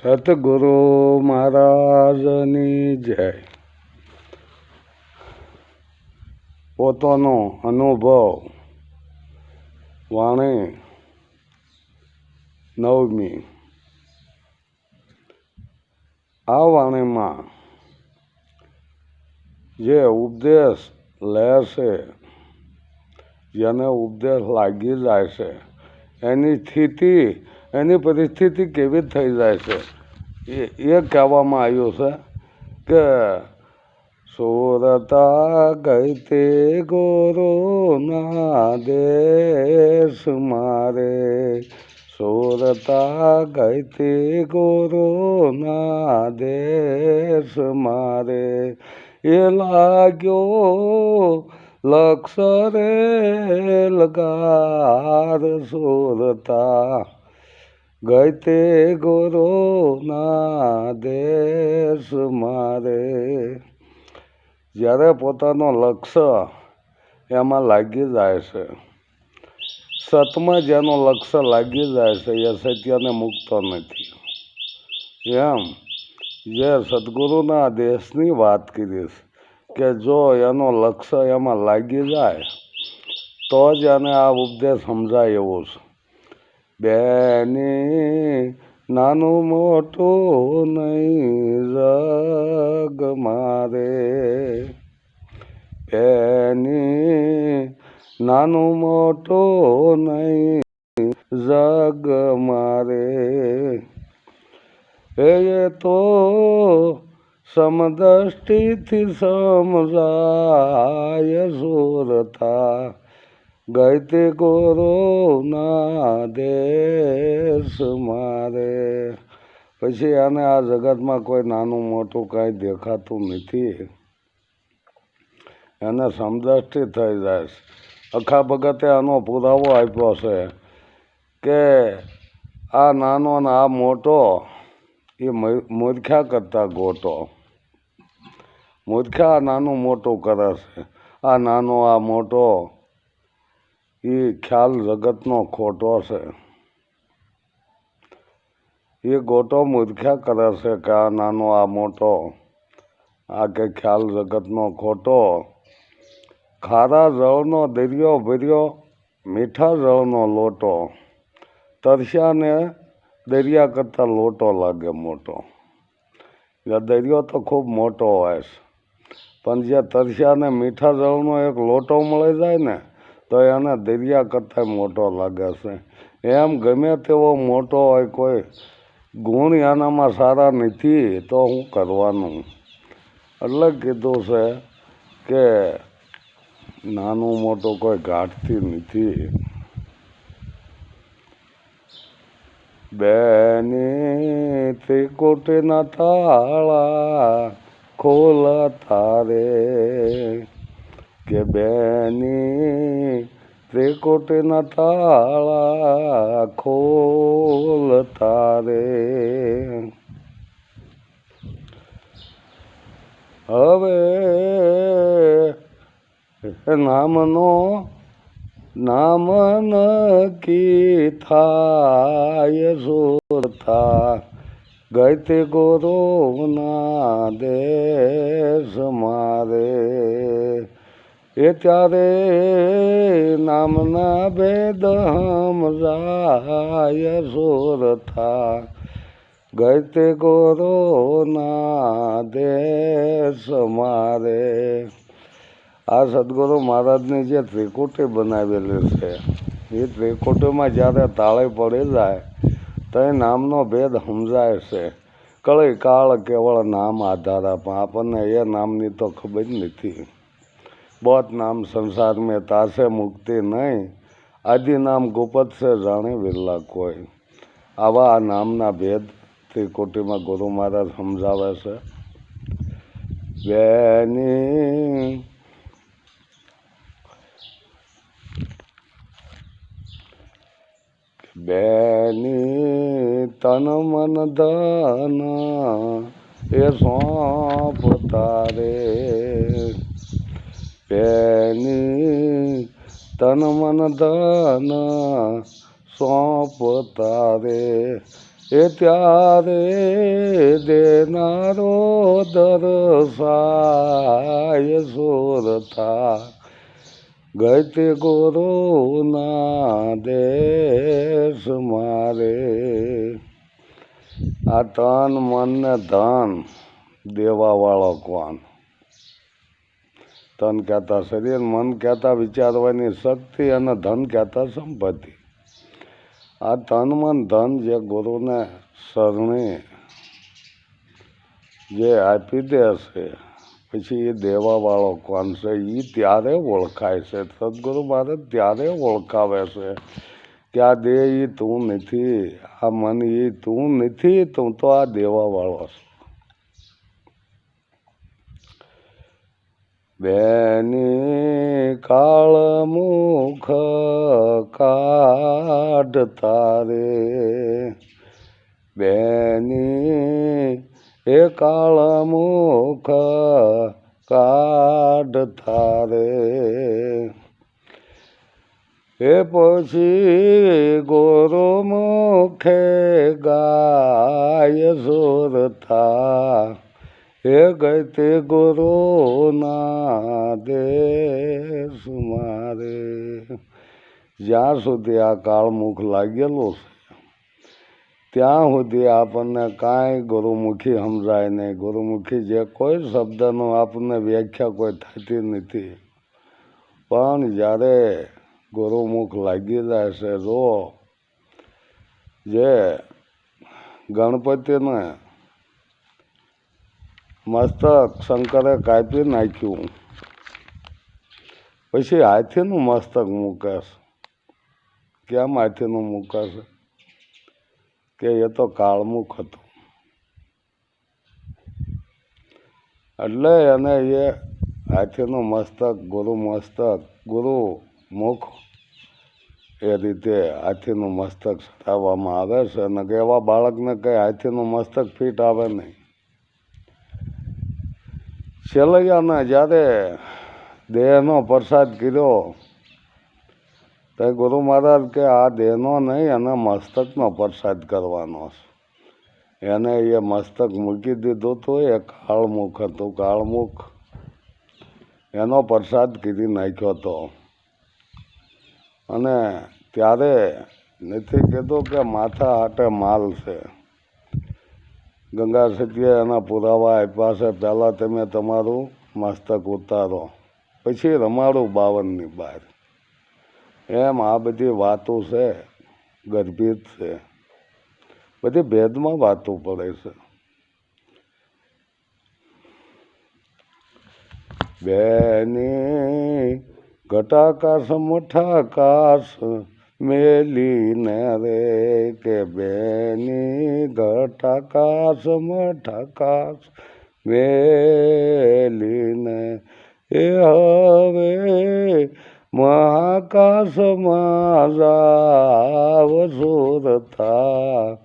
સતગુરુ મહારાજની જય. પોતાનો અનુભવ વાણી નવમી. આ વાણીમાં જે ઉપદેશ લે છે, જેને ઉપદેશ લાગી જાય છે, એની સ્થિતિ એની પરિસ્થિતિ કેવી થઈ જાય છે? એ એ કહેવામાં આવ્યું છે કે સુરતા ગઈ તે ગોરોના દેશ મારે. સુરતા ગઈ તે ગોરોના દેશ મારે. એ લાગ્યો લક્ષ રે લગાર સુરતા. ગઈ તે ગુરુના દેશ મારે. જ્યારે પોતાનો લક્ષ્ય એમાં લાગી જાય છે, સતમાં જેનો લક્ષ્ય લાગી જાય છે, એ સત્યને મૂકતો નથી. એમ જે સદગુરુના દેશની વાત કરીશ કે જો એનો લક્ષ્ય એમાં લાગી જાય, તો જ એને આ ઉપદેશ સમજાય એવો છે. બેની નાનું મોટું નહીં જગ મારે. બેની નાનું મોટું નહીં જગ મારે. એ તો સમદ્રષ્ટિથી સમજાય સુરતા ગઈ તે કોરોના દેશ મારે. પછી આને આ જગતમાં કોઈ નાનું મોટું કાંઈ દેખાતું નથી. એને સમદ્રષ્ટિ થઈ જાય અખા ભગતે આનો પુરાવો આપ્યો છે કે આ નાનો ને આ મોટો એ મૂર્ખ્યા કરતા ગોટો. મૂર્ખ્યા નાનું મોટું કરે છે. આ નાનો, આ મોટો એ ખ્યાલ જગતનો ખોટો છે. એ ગોટો મૂર્ખ્યા કરે છે કે આ નાનો, આ મોટો. આ કે ખ્યાલ જગતનો ખોટો. ખારા જળનો દરિયો ભર્યો, મીઠા જળનો લોટો. તરસ્યાને દરિયા કરતાં લોટો લાગે મોટો. દરિયો તો ખૂબ મોટો હોય છે. પણ જે તરસ્યાને મીઠા જળનો એક લોટો મળી જાય ને તો એને દરિયા કરતાં મોટો લાગે છે. એમ ગમે તેવો મોટો હોય કોઈ, ગુણ એનામાં સારા નથી, તો હું કરવાનું. એટલે કીધું છે કે નાનું મોટું કોઈ ગાંઠતી નથી. બેની ત્રિકુટના તાળા ખોલા તારે કે બેની ત્રિકોટીના તાળા ખોલ તારે હવે નામનો નામ નકી થાય સુરતા ગઈતે ના દેશ મારે. એ ત્યારે નામના ભેદ સમજાય સુરતા ગોરો ના દેશ મારે. આ સદગુરુ મહારાજની જે ત્રિકોટી બનાવેલી છે, એ ત્રિકોટીમાં જ્યારે તાળે પડી જાય, તો નામનો ભેદ સમજાય છે. કળી કાળ કેવળ નામ આધાર આપણને એ નામની તો ખબર જ નથી. બહોત નામ સંસાર મેં તાસે મુક્તિ નહીં આદિ નામ ગુપત છે જાણે વિરલા કોઈ આવા આ નામના ભેદ ત્રિકોટીમાં ગુરુ મહારાજ સમજાવે છે. બેની બેની તન મન ધન, એ સોંપ તારે. બેની તન મન ધન સોંપતા રે. એ ત્યારે દેનારો દરસાય સુરતા ગતિ ના દેશ મારે. આ તન મન ધન દેવાવાળો કોણ? તન કહેતા શરીર, મન કહેતા વિચારવાની શક્તિ અને ધન કહેતા સંપત્તિ. આ તન મન ધન જે ગુરુને શરણે જે આપી દે છે, પછી એ દેવાવાળો કોણ છે એ ત્યારે ઓળખાય છે. સદગુરુ મારે ત્યારે ઓળખાવે છે કે આ દેહ એ તું નથી, આ મન એ તું નથી, તું તો આ દેવાવાળો છે. બેની કાળ મુખ કાઢતા રે બેની એ કાળ મુખ કાઢતા રે એ પછી ગોરો મુખે ગાય સુરતા હે ગોરો ગુરુના દેશ મારે જ્યાં સુધી આ કાળમુખ લાગેલું છે, ત્યાં સુધી આપણને કાંઈ ગુરુમુખી સમજાય નહીં. ગુરુમુખી જે કોઈ શબ્દનો આપણને વ્યાખ્યા કોઈ થતી નથી. પણ જ્યારે ગુરુમુખ લાગી જાય છે જો જે ગણપતિને મસ્તક શંકરે કાપી નાખ્યું. પછી હાથીનું મસ્તક મૂકાશ. કેમ હાથીનું મૂકે છે કે એ તો કાળમુખ હતું. એટલે એને એ હાથીનું મસ્તક, ગુરુ મસ્તક, ગુરુ મુખ એ રીતે હાથીનું મસ્તક ચડાવવામાં આવે છે અને એવા બાળકને કંઈ હાથીનું મસ્તક ફીટ આવે નહીં. છેલ્લૈયાને જ્યારે દેહનો પ્રસાદ કર્યો, તો ગુરુ મહારાજ કે આ દેહનો નહીં અને મસ્તકનો પ્રસાદ કરવાનો એને એ મસ્તક મૂકી દીધું હતું એ કાળમુખ હતું, કાળમુખ. એનો પ્રસાદ કરી નાખ્યો હતો અને ત્યારે નથી કીધું કે માથા હાટે માલ છે. ગંગા સત્યે એના પુરાવા આપ્યા છે. પહેલાં તમે તમારું મસ્તક ઉતારો. પછી રમાડું બાવનની બહાર એમ આ બધી વાતો છે, ગર્ભિત છે. બધી ભેદમાં વાતો પડે છે. બેની ઘટાકાશ મઠાકાશ મેલીને રે કે બેની ઘટાકાશ મઠાકાશ મેલીને એ હવે મહાકાશમાં જાવ સુરતા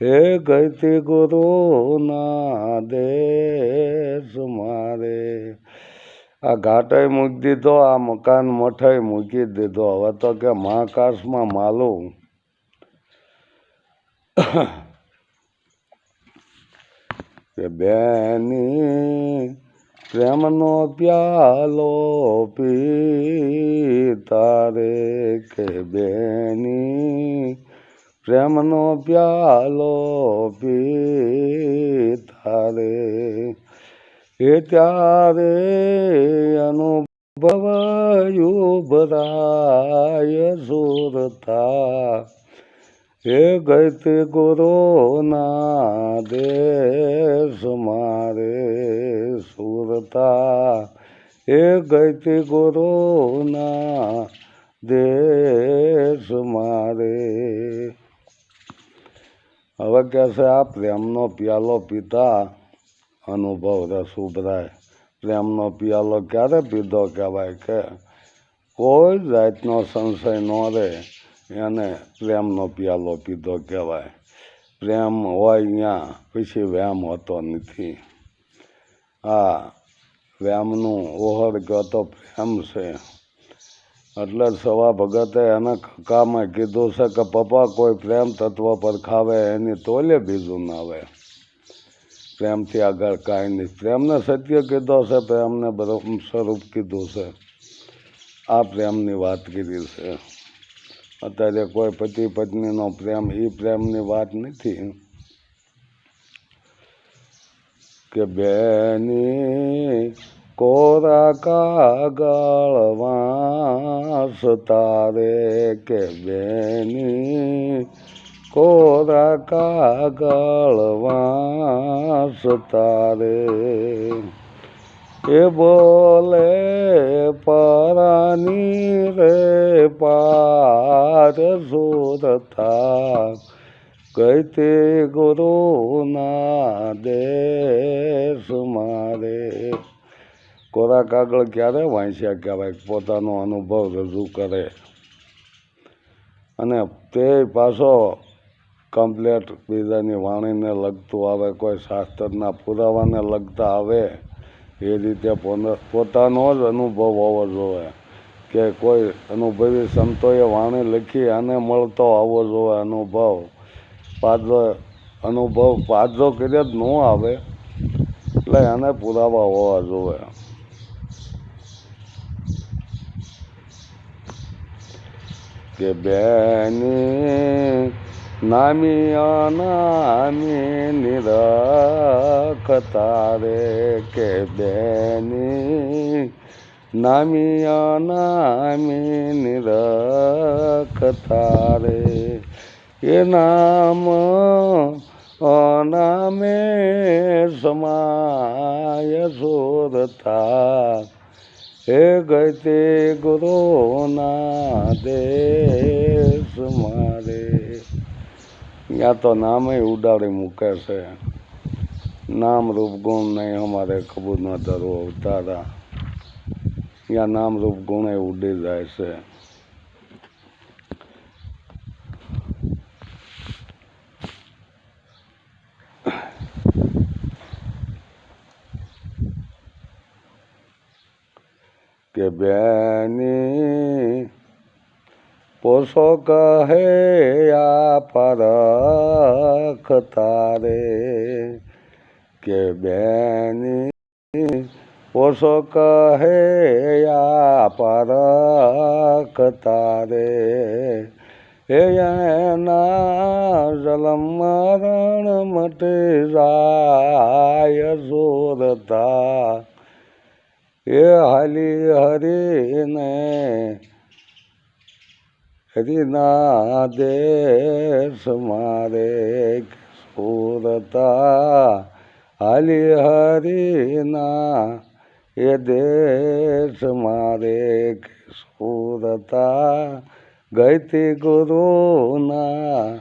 હે ગતિ ગુરુના દેશ મારે. આ ઘાટાઈ મૂકી દીધો, આ મકાન મઠાઈ મૂકી દીધો. હવે તો કે મહાકાશમાં માલું. કે બેની પ્રેમનો પ્યાલો પી તારે કે બેની પ્રેમનો પ્યાલો પી રે એ ત્યારે અનુભવાયું ભરાય સુરતા એ ગતિ ગુરુના દેશ મારે સુરતા એ ગતિ ગુરોના દેશ મારે. હવે કહેશે આ પ્રેમનો પ્યાલો પીતા અનુભવ રસુભરાય પ્રેમનો પિયાલો ક્યારે પીધો કહેવાય કે કોઈ જાતનો સંશય ન રહે, એને પ્રેમનો પિયાલો પીધો કહેવાય. પ્રેમ હોય અહીંયા પછી વ્યામ હોતો નથી. આ વ્યામનું કહો તો પ્રેમ છે. એટલે સવા ભગતે એને કકામાં કીધું છે કે, પપ્પા, કોઈ પ્રેમ તત્વ પર ખાવે, એની તોલે બીજું ના આવે. પ્રેમથી આગળ કાંઈ નહીં. પ્રેમને સત્ય કીધો છે, પ્રેમને બ્રહ્મ સ્વરૂપ કીધું છે. આ પ્રેમની વાત કરી છે. અત્યારે કોઈ પતિ પત્નીનો પ્રેમ એ પ્રેમની વાત નથી. કે બેની કોરા કાગળ વાંસ તારે કે બેની કોરા કાગળ વાંસ તારે એ બોલે પરાની રે પાર સુરતા ગુરુ ગુરુના દેશ મારે. કોરા કાગળ ક્યારે વાંચ્યા કહેવાય? પોતાનો અનુભવ રજૂ કરે. અને તે પાછો કમ્પ્લેટ બીજાની વાણીને લગતું આવે, કોઈ શાસ્ત્રના પુરાવાને લગતા આવે, એ રીતે પોતાનો જ અનુભવ હોવો જોઈએ. કે કોઈ અનુભવી સંતોએ વાણી લખી આને મળતો આવવો જોઈએ અનુભવ. પાછો અનુભવ પાછો કર્યો જ ન આવે, એટલે એને પુરાવા હોવા જોઈએ. કે બેની નામી અનામી નિરખતા રે કે બેની? નામી અનામી નિરખતા રે એ નામ અનામે સમાય શોધતા હે ગતિ ગુરુના દેશ મારે ત્યાં તો નામે ઉડાડી મૂકે છે. નામ, રૂપ, ગુણ નહીં અમારે કબૂર ન ધરવો અવતારા ત્યાં નામ, રૂપ, ગુણે ઉડી જાય છે. કે બેની પોસો કહે, આ પરખ તારે કે બેની? પોસો કહે, આ પરખ તારે એના જલમ મરણ મટે જાય જોરતા એ હાલી હરીને હરિના દેશ મારે સુરતા હાલી હરિના એ દેશ મારે સુરતા ગઈતી ગુરુના